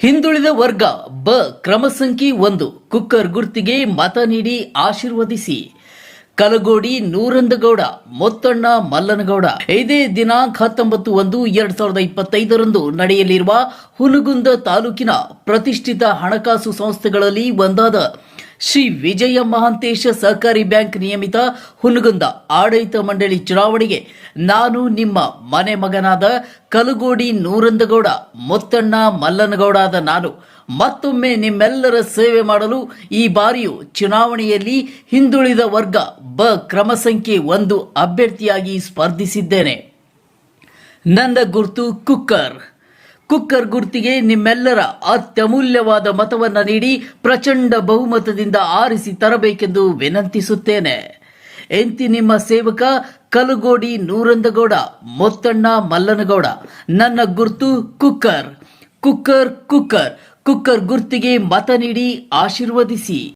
ಹಿಂದುಳಿದ ವರ್ಗ ಬ ಕ್ರಮ ಸಂಖ್ಯೆ ಒಂದು ಕುಕ್ಕರ್ ಗುರ್ತಿಗೆ ಮತ ನೀಡಿ ಆಶೀರ್ವದಿಸಿ. ಕಲಗೋಡಿ ನೂರಂದಗೌಡ, ಮೊತ್ತಣ್ಣ ಮಲ್ಲನಗೌಡ. ಇದೇ ದಿನಾಂಕ ಹತ್ತೊಂಬತ್ತು ಒಂದು ಎರಡ್ ಸಾವಿರದ ಇಪ್ಪತ್ತೈದರಂದು ನಡೆಯಲಿರುವ ಹುನಗುಂದ ತಾಲೂಕಿನ ಪ್ರತಿಷ್ಠಿತ ಹಣಕಾಸು ಸಂಸ್ಥೆಗಳಲ್ಲಿ ಒಂದಾದ ಶ್ರೀ ವಿಜಯ ಮಹಾಂತೇಶ ಸಹಕಾರಿ ಬ್ಯಾಂಕ್ ನಿಯಮಿತ ಹುನಗುಂದ ಆಡಳಿತ ಮಂಡಳಿ ಚುನಾವಣೆಗೆ ನಾನು ನಿಮ್ಮ ಮನೆ ಮಗನಾದ ಕಲಗೋಡಿ ನೂರಂದಗೌಡ, ಮುತ್ತಣ್ಣ ಮಲ್ಲನಗೌಡ ಆದ ನಾನು ಮತ್ತೊಮ್ಮೆ ನಿಮ್ಮೆಲ್ಲರ ಸೇವೆ ಮಾಡಲು ಈ ಬಾರಿಯು ಚುನಾವಣೆಯಲ್ಲಿ ಹಿಂದುಳಿದ ವರ್ಗ ಬ ಕ್ರಮ ಸಂಖ್ಯೆ ಒಂದು ಅಭ್ಯರ್ಥಿಯಾಗಿ ಸ್ಪರ್ಧಿಸಿದ್ದೇನೆ. ನಂದ ಗುರ್ತು ಕುಕ್ಕರ್. ಕುಕ್ಕರ್ ಗುರ್ತಿಗೆ ನಿಮ್ಮೆಲ್ಲರ ಅತ್ಯಮೂಲ್ಯವಾದ ಮತವನ್ನ ನೀಡಿ ಪ್ರಚಂಡ ಬಹುಮತದಿಂದ ಆರಿಸಿ ತರಬೇಕೆಂದು ವಿನಂತಿಸುತ್ತೇನೆ. ಎಂತಿ ನಿಮ್ಮ ಸೇವಕ ಕಲುಗೋಡಿ ನೂರಂದಗೌಡ, ಮೊತ್ತಣ್ಣ ಮಲ್ಲನಗೌಡ. ನನ್ನ ಗುರ್ತು ಕುಕ್ಕರ್. Cooker cooker. ಕುಕ್ಕರ್ ಗುರ್ತಿಗೆ ಮತ ನೀಡಿ ಆಶೀರ್ವದಿಸಿ.